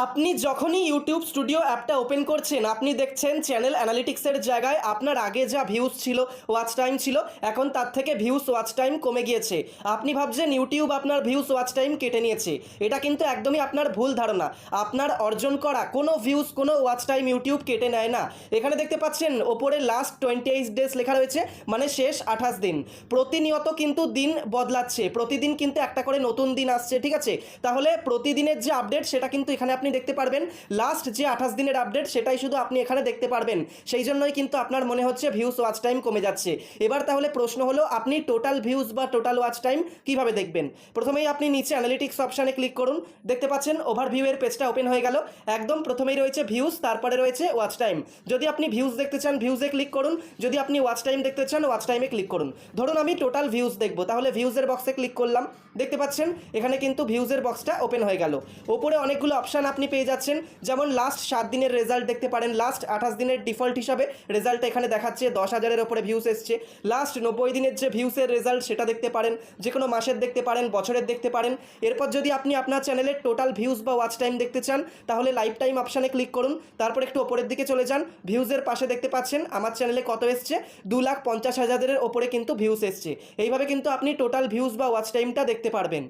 আপনি যখনই YouTube studio অ্যাপটা ওপেন করছেন, আপনি দেখছেন চ্যানেল অ্যানালিটিক্সের জায়গায় আপনার আগে যা ভিউজ ছিল ওয়াচ টাইম ছিল, এখন তার থেকে ভিউজ ওয়াচ টাইম কমে গিয়েছে। আপনি ভাবছেন ইউটিউব আপনার ভিউজ ওয়াচ টাইম কেটে নিয়েছে। এটা কিন্তু একদমই আপনার ভুল ধারণা। আপনার অর্জন করা কোনো ভিউজ কোনো ওয়াচ টাইম ইউটিউব কেটে নেয় না। এখানে দেখতে পাচ্ছেন, ওপরে লাস্ট টোয়েন্টি এইট ডেজ লেখা রয়েছে মানে শেষ আঠাশ দিন। প্রতিনিয়ত কিন্তু দিন বদলাচ্ছে। প্রতিদিন কিন্তু একটা করে নতুন দিন আসছে, ঠিক আছে? তাহলে প্রতিদিনের যে আপডেট সেটা কিন্তু এখানে আপনি দেখতে পারবেন। লাস্ট যে আঠাশ দিনের আপডেট সেটাই শুধু আপনি এখানে দেখতে পারবেন। সেই জন্যই কিন্তু আপনার মনে হচ্ছে ভিউস ওয়াচ টাইম কমে যাচ্ছে। এবার তাহলে প্রশ্ন হলো, আপনি টোটাল ভিউজ বা টোটাল ওয়াচ টাইম কীভাবে দেখবেন? প্রথমেই আপনি নিচে অ্যানালিটিক্স অপশানে ক্লিক করুন। দেখতে পাচ্ছেন ওভারভিউ এর পেজটা ওপেন হয়ে গেল। একদম প্রথমেই রয়েছে ভিউজ তারপরে রয়েছে ওয়াচ টাইম যদি আপনি ভিউজ দেখতে চান ভিউজে ক্লিক করুন। যদি আপনি ওয়াচ টাইম দেখতে চান ওয়াচ টাইমে ক্লিক করুন। ধরুন আমি টোটাল ভিউজ দেখব, তাহলে ভিউজের বক্সে ক্লিক করলাম। দেখতে পাচ্ছেন, এখানে কিন্তু ভিউজের বক্সটা ওপেন হয়ে গেল। ওপরে অনেকগুলো অপশান আপনি পেয়ে যাচ্ছেন। যেমন লাস্ট সাত দিনের রেজাল্ট দেখতে পারেন। লাস্ট আঠাশ দিনের ডিফল্ট হিসাবে রেজাল্ট এখানে দেখাচ্ছে, দশ হাজারের ওপরে ভিউস এসছে। লাস্ট নব্বই দিনের যে ভিউসের রেজাল্ট সেটা দেখতে পারেন। যে কোনো মাসের দেখতে পারেন, বছরের দেখতে পারেন। এরপর যদি আপনি আপনার চ্যানেলের টোটাল ভিউজ বা ওয়াচ টাইম দেখতে চান, তাহলে লাইফ টাইম অপশানে ক্লিক করুন। তারপর একটু ওপরের দিকে চলে যান। ভিউজের পাশে দেখতে পাচ্ছেন, আমার চ্যানেলে কত এসছে? দু লাখ পঞ্চাশ হাজারের ওপরে কিন্তু ভিউস এসছে। এইভাবে কিন্তু আপনি টোটাল ভিউজ বা ওয়াচ টাইমটা দেখতে পারবেন।